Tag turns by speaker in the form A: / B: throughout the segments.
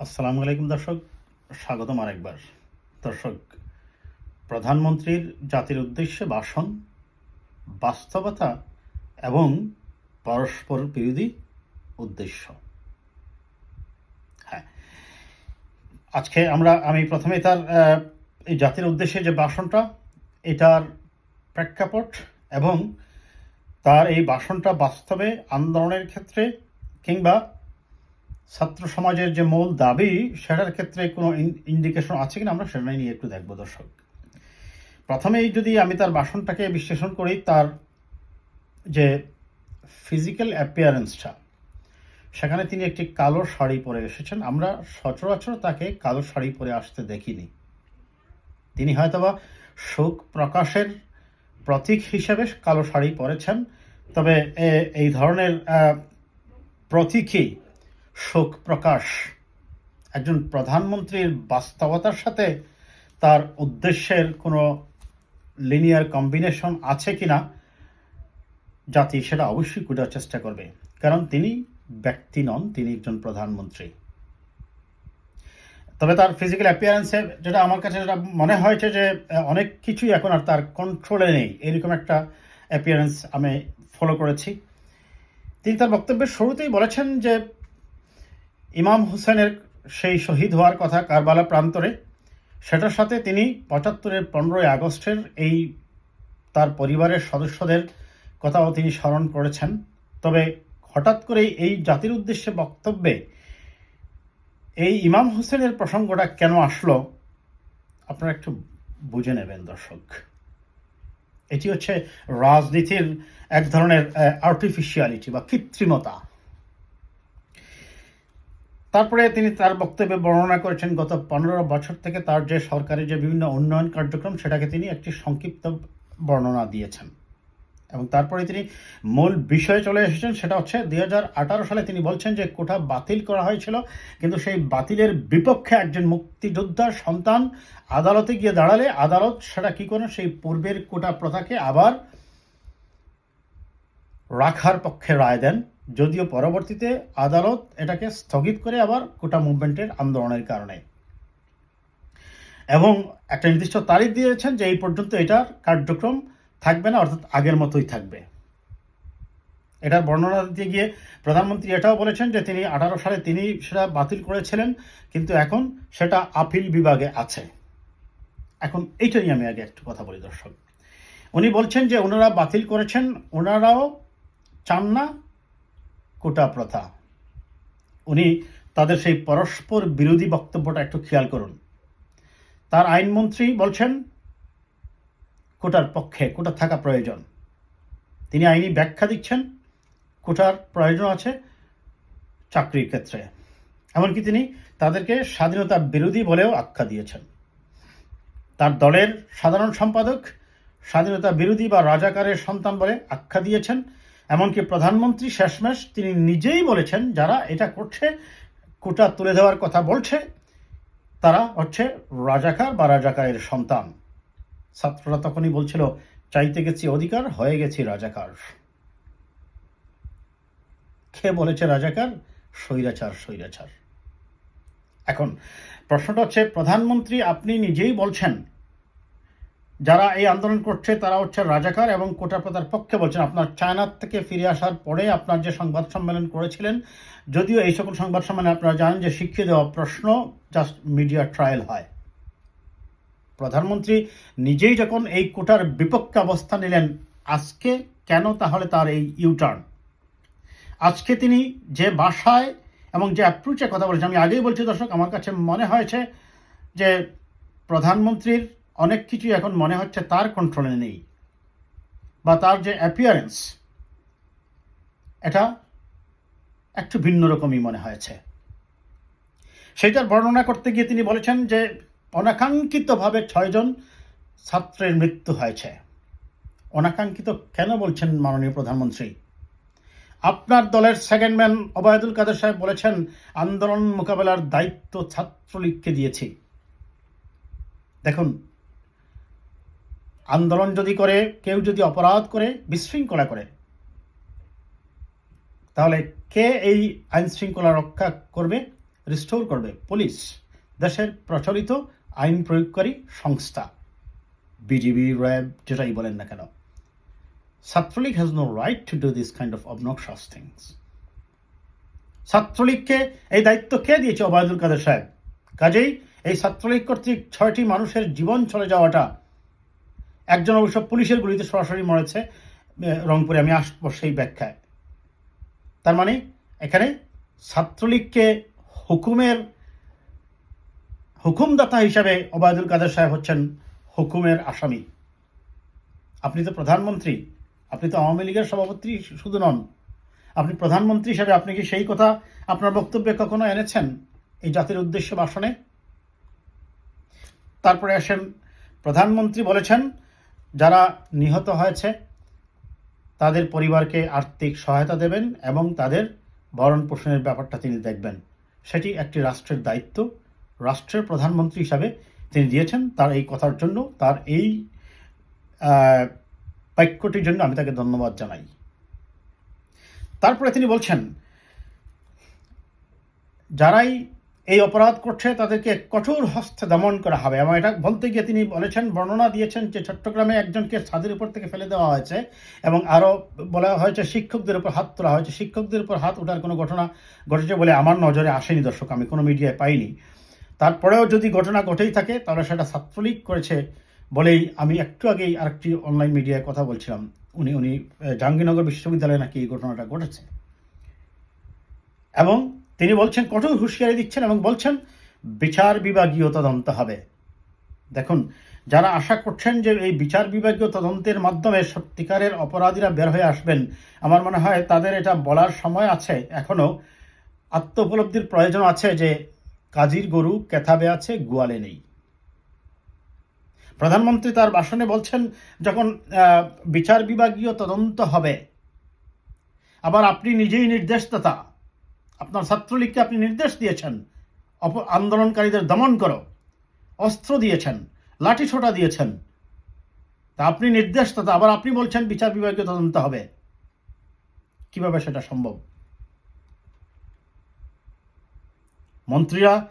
A: আসসালামু আলাইকুম দর্শক, স্বাগতম আরেকবার। দর্শক, প্রধানমন্ত্রীর জাতির উদ্দেশ্যে ভাষণ, বাস্তবতা এবং পরস্পর বিরোধী উদ্দেশ্য। হ্যাঁ আজকে আমরা, আমি প্রথমে তার এই জাতির উদ্দেশ্যে যে ভাষণটা, এটার প্রেক্ষাপট এবং তার এই ভাষণটা বাস্তবে আন্দোলনের ক্ষেত্রে কিংবা ছাত্র সমাজের যে মূল দাবি সেটার ক্ষেত্রে কোনো ইন্ডিকেশন আছে কিনা আমরা সেটাই নিয়ে একটু দেখব দর্শক। প্রথমেই যদি আমি তার ভাষণটাকে বিশ্লেষণ করি তার যে ফিজিক্যাল অ্যাপিয়ারেন্সটা সেখানে তিনি একটি কালো শাড়ি পরে এসেছেন। আমরা সচরাচর তাকে কালো শাড়ি পরে আসতে দেখিনি। তিনি হয়তোবা শোক প্রকাশের প্রতীক হিসেবে কালো শাড়ি পরেছেন তবে এই ধরনের আহ, প্রতীকী শোক প্রকাশ একজন প্রধানমন্ত্রীর বাস্তবতার সাথে তার উদ্দেশ্যের কোনো লিনিয়ার কম্বিনেশন আছে কিনা, জাতি সেটা অবশ্যই খোঁজার চেষ্টা করবে। কারণ তিনি ব্যক্তি নন, তিনি একজন প্রধানমন্ত্রী। তবে তার ফিজিক্যাল অ্যাপিয়ারেন্সে যেটা আমার কাছে যেটা মনে হয়েছে যে অনেক কিছুই এখন আর তার কন্ট্রোলে নেই। এরকম একটা অ্যাপিয়ারেন্স আমি ফলো করেছি। তিনি তার বক্তব্যের শুরুতেই বলেছেন যে ইমাম হোসেনের সেই শহীদ হওয়ার কথা কারবালা প্রান্তরে, সেটার সাথে তিনি পঁচাত্তরের পনেরোই আগস্টের এই তার পরিবারের সদস্যদের কথাও তিনি স্মরণ করেছেন। তবে হঠাৎ করেই এই জাতির উদ্দেশ্যে বক্তব্যে এই ইমাম হোসেনের প্রসঙ্গটা কেন আসলো, আপনারা একটু বুঝে নেবেন দর্শক। এটি হচ্ছে রাজনীতির এক ধরনের আর্টিফিশিয়ালিটি বা কৃত্রিমতা। তারপরে তিনি তার বক্তব্যে বর্ণনা করেছেন, গত পনেরো বছর থেকে তার যে সরকারি যে বিভিন্ন উন্নয়ন কার্যক্রম, সেটাকে তিনি একটি সংক্ষিপ্ত বর্ণনা দিয়েছেন। এবং তারপরে তিনি মূল বিষয়ে চলে এসেছেন, সেটা হচ্ছে দুই হাজার আঠারো সালে তিনি বলছেন যে কোটা বাতিল করা হয়েছিল, কিন্তু সেই বাতিলের বিপক্ষে একজন মুক্তিযোদ্ধার সন্তান আদালতে গিয়ে দাঁড়ালে আদালত সেটা কি করেন সেই পূর্বের কোটা প্রথাকে আবার রাখার পক্ষে রায় দেন। যদিও পরবর্তীতে আদালত এটাকে স্থগিত করে আবার কোটা মুভমেন্টের আন্দোলনের কারণে। এবং একটা নির্দিষ্ট তারিখ দিয়েছেন যে এই পর্যন্ত এটার কার্যক্রম থাকবে না, অর্থাৎ আগের মতোই থাকবে। এটার বর্ণনা দিতে গিয়ে প্রধানমন্ত্রী এটাও বলেছেন যে তিনি আঠারো সালে তিনি সেটা বাতিল করেছিলেন, কিন্তু এখন সেটা আপিল বিভাগে আছে। এখন এইটা নিয়ে আমি আগে একটু কথা বলি, দর্শক। উনি বলছেন যে ওনারা বাতিল করেছেন, ওনারাও চান না কোটা প্রথা। উনি তাদের সেই পরস্পর বিরোধী বক্তব্যটা একটু খেয়াল করুন। তার আইনমন্ত্রী বলছেন, কোটার পক্ষে কোটা থাকা প্রয়োজন। তিনি আইনি ব্যাখ্যা দিচ্ছেন, কোটার প্রয়োজন আছে চাকরির ক্ষেত্রে। এমনকি তিনি তাদেরকে স্বাধীনতা বিরোধী বলেও আখ্যা দিয়েছেন। তার দলের সাধারণ সম্পাদক স্বাধীনতা বিরোধী বা রাজাকারের সন্তান বলে আখ্যা দিয়েছেন। এমনকি প্রধানমন্ত্রী শেষমেশ তিনি নিজেই বলেছেন, যারা এটা করছে, কোটা তুলে দেওয়ার কথা বলছে, তারা হচ্ছে রাজাকার বা রাজাকারের সন্তান। ছাত্ররা তখনই বলছিল, চাইতে গেছি অধিকার, হয়ে গেছি রাজাকার। কে বলেছে রাজাকার? স্বৈরাচার স্বৈরাচার। এখন প্রশ্নটা হচ্ছে, প্রধানমন্ত্রী আপনি নিজেই বলছেন যারা এই আন্দোলন করছে, তারা হচ্ছে রাজাকার এবং কোটা প্রথার পক্ষে বলছেন। আপনার চায়না থেকে ফিরে আসার পরে আপনার যে সংবাদ সম্মেলন করেছিলেন, যদিও এই সকল সংবাদ সম্মেলনে আপনারা জানেন যে শিখিয়ে দেওয়া প্রশ্ন জাস্ট মিডিয়া ট্রায়াল হয়। প্রধানমন্ত্রী নিজেই যখন এই কোটার বিপক্ষে অবস্থান নিলেন, আজকে কেন তাহলে তার এই ইউটার্ন আজকে তিনি যে ভাষায় এবং যে অ্যাপ্রোচে কথা বলেছেন, আমি আগেই বলছি দর্শক, আমার কাছে মনে হয়েছে যে প্রধানমন্ত্রীর অনেক কিছুই এখন মনে হচ্ছে তার কন্ট্রোলে নেই বা তার যে অ্যাপিয়ারেন্স এটা একটু ভিন্ন রকমই মনে হয়েছে। সেটার বর্ণনা করতে গিয়ে তিনি বলেছেন যে অনাকাঙ্ক্ষিতভাবে ছয়জন ছাত্রের মৃত্যু হয়েছে। অনাকাঙ্ক্ষিত কেন বলছেন মাননীয় প্রধানমন্ত্রী? আপনার দলের সেকেন্ড ম্যান ওবায়দুল কাদের সাহেব বলেছেন, আন্দোলন মোকাবেলার দায়িত্ব ছাত্রলীগকে দিয়েছি। দেখুন আন্দোলন যদি করে, কেউ যদি অপরাধ করে, বিশৃঙ্খলা করে, তাহলে কে এই আইন শৃঙ্খলা রক্ষা করবে? রিস্টোর করবে পুলিশ, দেশের প্রচলিত আইন প্রয়োগকারী সংস্থা বিজিবি র্যাব, যেটাই বলেন না কেন। Chhatra League has no right to do this kind of obnoxious things ছাত্রলীগকে এই দায়িত্ব কে দিয়েছে ওবায়দুল কাদের সাহেব? কাজেই এই ছাত্রলীগ কর্তৃক ছয়টি মানুষের জীবন চলে যাওয়াটা একজন অবশ্য পুলিশের গুলিতে সরাসরি মরেছে রংপুরে। আমি আসব সেই ব্যাখ্যায়। তার মানে এখানে ছাত্রলীগকে হুকুমের হুকুমদাতা হিসাবে ওবায়দুল কাদের সাহেব হচ্ছেন হুকুমের আসামি। আপনি তো প্রধানমন্ত্রী, আপনি তো আওয়ামী লীগের সভাপতি শুধু নন। আপনি প্রধানমন্ত্রী হিসাবে আপনি কি সেই কথা আপনার বক্তব্যে কখনো এনেছেন এই জাতির উদ্দেশ্যে ভাষণে? তারপরে আসেন, প্রধানমন্ত্রী বলেছেন যারা নিহত হয়েছে, তাদের পরিবারকে আর্থিক সহায়তা দেবেন এবং তাদের ভরণ পোষণের ব্যাপারটা তিনি দেখবেন। সেটি একটি রাষ্ট্রের দায়িত্ব। রাষ্ট্রের প্রধানমন্ত্রী হিসাবে তিনি দিয়েছেন। তার এই কথার জন্য, তার এই বাক্যটির জন্য আমি তাকে ধন্যবাদ জানাই। তারপরে তিনি বলছেন, যারাই এই অপরাধ করছে তাদেরকে কঠোর হস্তে দমন করা হবে। এবং এটা বলতে গিয়ে তিনি বলেছেন, বর্ণনা দিয়েছেন যে চট্টগ্রামে একজনকে ছাদের উপর থেকে ফেলে দেওয়া হয়েছে এবং আরও বলা হয়েছে, শিক্ষকদের উপর হাত তোলা হয়েছে। শিক্ষকদের উপর হাত ওঠার কোনো ঘটনা ঘটেছে বলে আমার নজরে আসেনি দর্শক, আমি কোনো মিডিয়ায় পাইনি। তারপরেও যদি ঘটনা ঘটেই থাকে, তাহলে সেটা ছাত্রলীগ করেছে বলেই আমি একটু আগেই আরেকটি অনলাইন মিডিয়ায় কথা বলছিলাম। উনি উনি জাহাঙ্গীরনগর বিশ্ববিদ্যালয়ে নাকি এই ঘটনাটা ঘটেছে। এবং তিনি বলছেন, কঠোর হুঁশিয়ারি দিচ্ছেন এবং বলছেন, বিচার বিভাগীয় তদন্ত হবে। দেখুন, যারা আশা করছেন যে এই বিচার বিভাগীয় তদন্তের মাধ্যমে সত্যিকারের অপরাধীরা বের হয়ে আসবেন, আমার মনে হয় তাদের এটা বলার সময় আছে এখনও। আত্ম উপলব্ধির প্রয়োজন আছে যে কাজীর গরু কেথাবে আছে, গোয়ালে নেই। প্রধানমন্ত্রী তার ভাষণে বলছেন, যখন বিচার বিভাগীয় তদন্ত হবে, আবার আপনি নিজেই নির্দেশদাতা আপনার ছাত্রলীগকে আপনি নির্দেশ দিয়েছেন, অপ, আন্দোলনকারীদের দমন করো, অস্ত্র দিয়েছেন লাঠি ছোটা দিয়েছেন। তা আপনি নির্দেশদাতা আবার আপনি বলছেন, বিচার বিভাগীয় তদন্ত হবে। কীভাবে সেটা সম্ভব? মন্ত্রীরা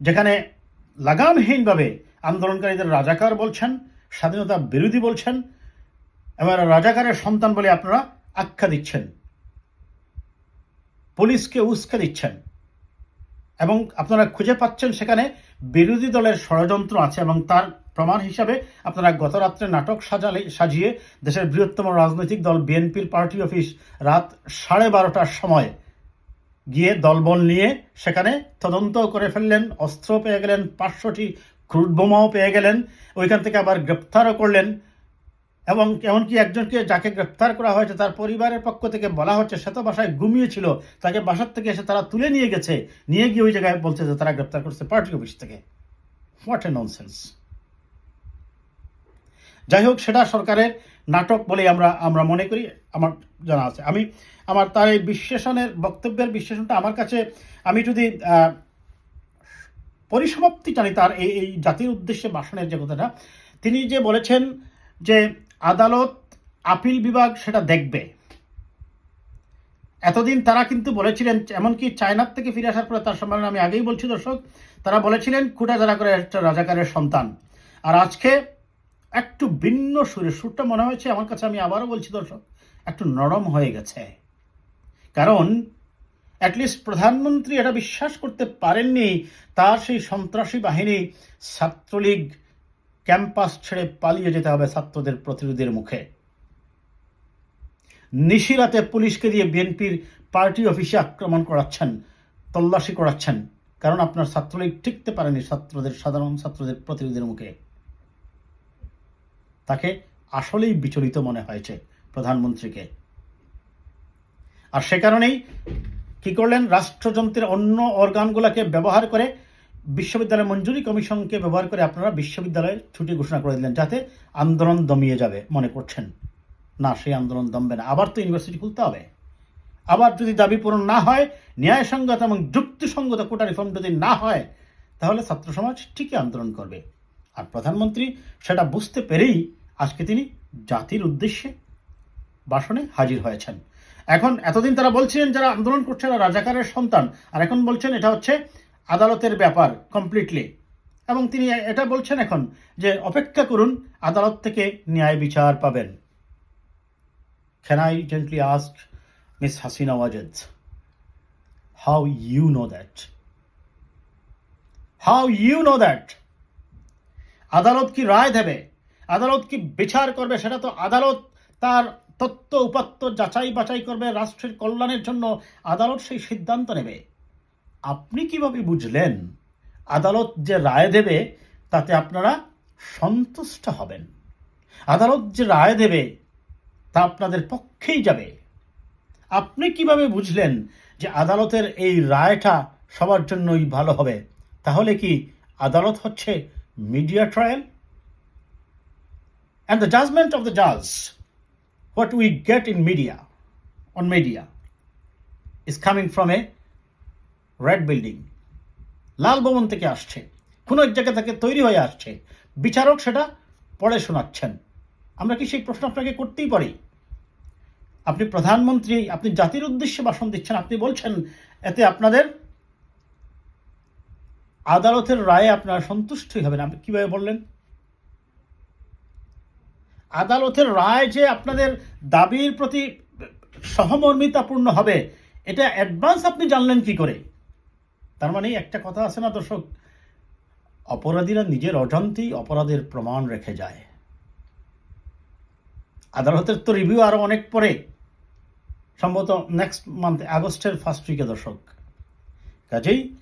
A: যেখানে লাগামহীনভাবে আন্দোলনকারীদের রাজাকার বলছেন, স্বাধীনতা বিরোধী বলছেন, এবার রাজাকারের সন্তান বলে আপনারা আখ্যা দিচ্ছেন। পুলিশকে উস্কে দিচ্ছেন। এবং আপনারা খুঁজে পাচ্ছেন সেখানে বিরোধী দলের ষড়যন্ত্র আছে এবং তার প্রমাণ হিসাবে আপনারা গত রাত্রে নাটক সাজালে, সাজিয়ে দেশের বৃহত্তম রাজনৈতিক দল বিএনপির পার্টি অফিস রাত সাড়ে বারোটার সময় গিয়ে দলবল নিয়ে সেখানে তদন্ত করে ফেললেন অস্ত্র পেয়ে গেলেন, পাঁচশোটি ক্রুড বোমাও পেয়ে গেলেন, ওইখান থেকে আবার গ্রেপ্তারও করলেন। এবং এমনকি একজনকে যাকে গ্রেপ্তার করা হয়েছে, তার পরিবারের পক্ষ থেকে বলা হচ্ছে সে তো বাসায় ঘুমিয়েছিল, তাকে বাসার থেকে এসে তারা তুলে নিয়ে গেছে। নিয়ে গিয়ে ওই জায়গায় বলছে যে তারা গ্রেপ্তার করছে পার্টি অফিস থেকে। হোয়াট এ ননসেন্স যাই হোক, সেটা সরকারের নাটক বলে আমরা আমরা মনে করি, আমার জানা আছে। আমি, আমার তার এই বিশ্লেষণের, বক্তব্যের বিশ্লেষণটা আমার কাছে, আমি যদি পরিসমাপ্তি টানি তার এই এই জাতির উদ্দেশ্যে ভাষণের যে কথাটা, তিনি যে বলেছেন যে আদালত, আপিল বিভাগ সেটা দেখবে। এতদিন তারা কিন্তু বলেছিলেন, এমনকি চায়নার থেকে ফিরে আসার পরে তার সম্মেলনে আমি আগেই বলছি দর্শক, তারা বলেছিলেন, খুঁটা যারা করে একটা রাজাকারের সন্তান। আর আজকে একটু ভিন্ন সুরে, সুরটা মনে হয়েছে, আমার কাছে আমি আবারও বলছি দর্শক, একটু নরম হয়ে গেছে। কারণ অ্যাটলিস্ট প্রধানমন্ত্রী এটা বিশ্বাস করতে পারেননি, তার সেই সন্ত্রাসী বাহিনী ছাত্রলীগ ক্যাম্পাস ছেড়ে পালিয়ে যেতে হবে ছাত্রদের প্রতিরোধের মুখে। নিশিরাতে পুলিশকে দিয়ে বিএনপির পার্টি অফিসে আক্রমণ করাচ্ছেন, তল্লাশি করাচ্ছেন, কারণ আপনার ছাত্রলীগ টিকতে পারেনি ছাত্রদের, সাধারণ ছাত্রদের প্রতিরোধের মুখে। তাকে আসলেই বিচলিত মনে হয়েছে প্রধানমন্ত্রীকে। আর সে কারণেই কি করলেন? রাষ্ট্রযন্ত্রের অন্য অর্গানগুলোকে ব্যবহার করে বিশ্ববিদ্যালয় মঞ্জুরি কমিশনকে ব্যবহার করে আপনারা বিশ্ববিদ্যালয়ে ছুটি ঘোষণা করে দিলেন যাতে আন্দোলন দমিয়ে যাবে, মনে করছেন। না, সেই আন্দোলন দমবে না। আবার তো ইউনিভার্সিটি খুলতে হবে। আবার যদি দাবি পূরণ না হয়, ন্যায়সঙ্গত এবং যুক্তিসঙ্গত কোটা রিফর্ম যদি না হয়, তাহলে ছাত্র সমাজ ঠিকই আন্দোলন করবে। আর প্রধানমন্ত্রী সেটা বুঝতে পেরেই আজকে তিনি জাতির উদ্দেশ্যে ভাষণে হাজির হয়েছেন। এখন এতদিন তারা বলছিলেন যারা আন্দোলন করছে রাজাকারের সন্তান। আর এখন বলছেন, এটা হচ্ছে আদালতের ব্যাপার কমপ্লিটলি এবং তিনি এটা বলছেন এখন যে, অপেক্ষা করুন, আদালত থেকে ন্যায় বিচার পাবেন। Can I gently ask Miss Hasina Wajid how you know that? How you know that? আদালত কি রায় দেবে? আদালত কি বিচার করবে? সেটা তো আদালত তার তত্ত্ব উপাত্ত যাচাই বাছাই করবে রাষ্ট্রের কল্যাণের জন্য। আদালত সেই সিদ্ধান্ত নেবে। আপনি কীভাবে বুঝলেন আদালত যে রায় দেবে তাতে আপনারা সন্তুষ্ট হবেন? আদালত যে রায় দেবে তা আপনাদের পক্ষেই যাবে। আপনি কীভাবে বুঝলেন যে আদালতের এই রায়টা সবার জন্যই ভালো হবে? তাহলে কি আদালত হচ্ছে media trial? And the judgment of the জাজ what we get in media on media is coming from a red building. লাল ভবন থেকে আসছে। কোনো এক জায়গা থেকে তৈরি হয়ে আসছে। বিচারক সেটা পড়ে শোনাচ্ছেন। আমরা কি সেই প্রশ্ন আপনাকে করতেই পারি? আপনি প্রধানমন্ত্রী, আপনি জাতির উদ্দেশ্যে ভাষণ দিচ্ছেন, আপনি বলছেন, এতে আপনাদের আদালতের রায়ে আপনারা সন্তুষ্টই হবেন। আপনি কীভাবে বললেন? আদালতের রায় যে আপনাদের দাবির প্রতি সহমর্মিতাপূর্ণ হবে, এটা অ্যাডভান্স আপনি জানলেন কি করে? তার মানে একটা কথা আছে না দর্শক? অপরাধীরা নিজের অজান্তেই অপরাধের প্রমাণ রেখে যায়। আদালতের তো রিভিউ আরও অনেক পরে, সম্ভবত নেক্সট মান্থ আগস্টের ফার্স্ট উইকে দর্শক। কাজেই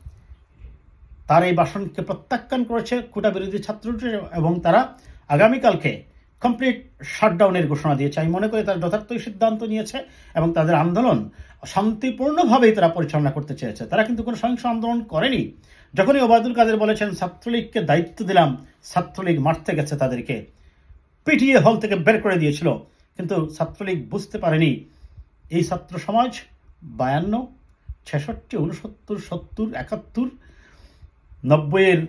A: তার এই ভাষণকে প্রত্যাখ্যান করেছে কোটা বিরোধী ছাত্রটি এবং তারা আগামীকালকে কমপ্লিট শাটডাউনের ঘোষণা দিয়েছে। আমি মনে করি তারা যথার্থই সিদ্ধান্ত নিয়েছে এবং তাদের আন্দোলন শান্তিপূর্ণভাবেই তারা পরিচালনা করতে চেয়েছে। তারা কিন্তু কোনো সহিংস আন্দোলন করেনি। যখনই ওবায়দুল কাদের বলেছেন, ছাত্রলীগকে দায়িত্ব দিলাম, ছাত্রলীগ মারতে গেছে তাদেরকে, পিটিএ হল থেকে বের করে দিয়েছিল। কিন্তু ছাত্রলীগ বুঝতে পারেনি। এই ছাত্র সমাজ বায়ান্ন, ছেষট্টি, উনসত্তর, সত্তর, একাত্তর, নব্বইয়ের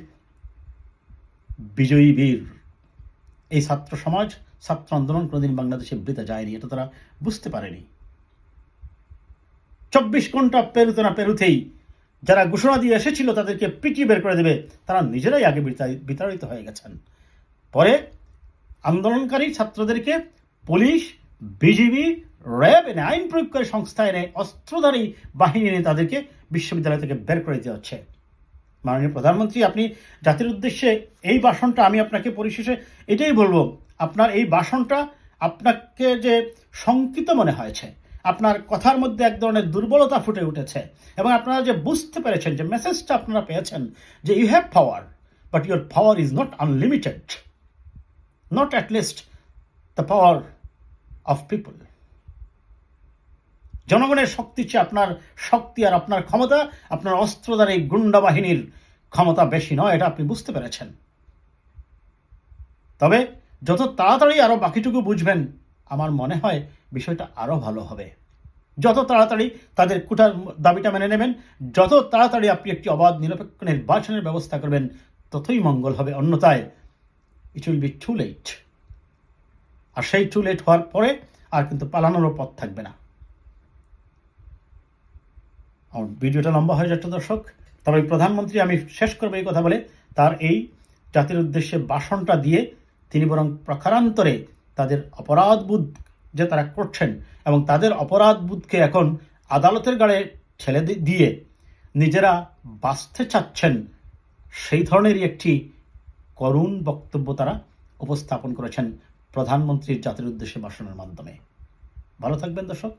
A: বিজয়ী বীর। এই ছাত্র সমাজ, ছাত্র আন্দোলন কোনোদিন বাংলাদেশে বৃতে যায়নি, এটা তারা বুঝতে পারেনি। চব্বিশ ঘণ্টা পেরুতে না পেরুতেই যারা ঘোষণা দিয়ে এসেছিল তাদেরকে পিটিয়ে বের করে দেবে, তারা নিজেরাই আগে বিতাড়ি- বিতাড়িত হয়ে গেছেন। পরে আন্দোলনকারী ছাত্রদেরকে পুলিশ, বিজিবি, র্যাব এনে আইন প্রয়োগকারী সংস্থা এনে অস্ত্রধারী বাহিনী এনে তাদেরকে বিশ্ববিদ্যালয় থেকে বের করে দেওয়া হচ্ছে। মাননীয় প্রধানমন্ত্রী, আপনি জাতির উদ্দেশ্যে এই ভাষণটা আমি আপনাকে পরিশেষে এটাই বলব, আপনার এই ভাষণটা আপনাকে যে শঙ্কিত মনে হয়েছে, আপনার কথার মধ্যে এক ধরনের দুর্বলতা ফুটে উঠেছে এবং আপনারা যে বুঝতে পেরেছেন, যে মেসেজটা আপনারা পেয়েছেন যে you have power but your power is not unlimited not least the power of people. জনগণের শক্তি চেয়ে আপনার শক্তি আর আপনার ক্ষমতা, আপনার অস্ত্রধারী গুন্ডা বাহিনীর ক্ষমতা বেশি নয়, এটা আপনি বুঝতে পেরেছেন। তবে যত তাড়াতাড়ি আরও বাকিটুকু বুঝবেন, আমার মনে হয় বিষয়টা আরও ভালো হবে। যত তাড়াতাড়ি তাদের কুটার দাবিটা মেনে নেবেন, যত তাড়াতাড়ি আপনি একটি অবাধ, নিরপেক্ষ নির্বাচনের ব্যবস্থা করবেন, ততই মঙ্গল হবে। অন্যথায় it will be too late আর সেই টু লেট হওয়ার পরে আর কিন্তু পালানোরও পথ থাকবে না। আমার ভিডিওটা লম্বা হয়ে যাচ্ছে দর্শক। তবে প্রধানমন্ত্রী, আমি শেষ করব এই কথা বলে, তার এই জাতির উদ্দেশ্যে ভাষণটা দিয়ে তিনি বরং প্রকারান্তরে তাদের অপরাধবোধ যে তারা করছেন এবং তাদের অপরাধবোধকে এখন আদালতের গাড়ে ঠেলে দিয়ে নিজেরা বাঁচতে চাচ্ছেন, সেই ধরনেরই একটি করুণ বক্তব্য তারা উপস্থাপন করেছেন প্রধানমন্ত্রীর জাতির উদ্দেশ্যে ভাষণের মাধ্যমে। ভালো থাকবেন দর্শক।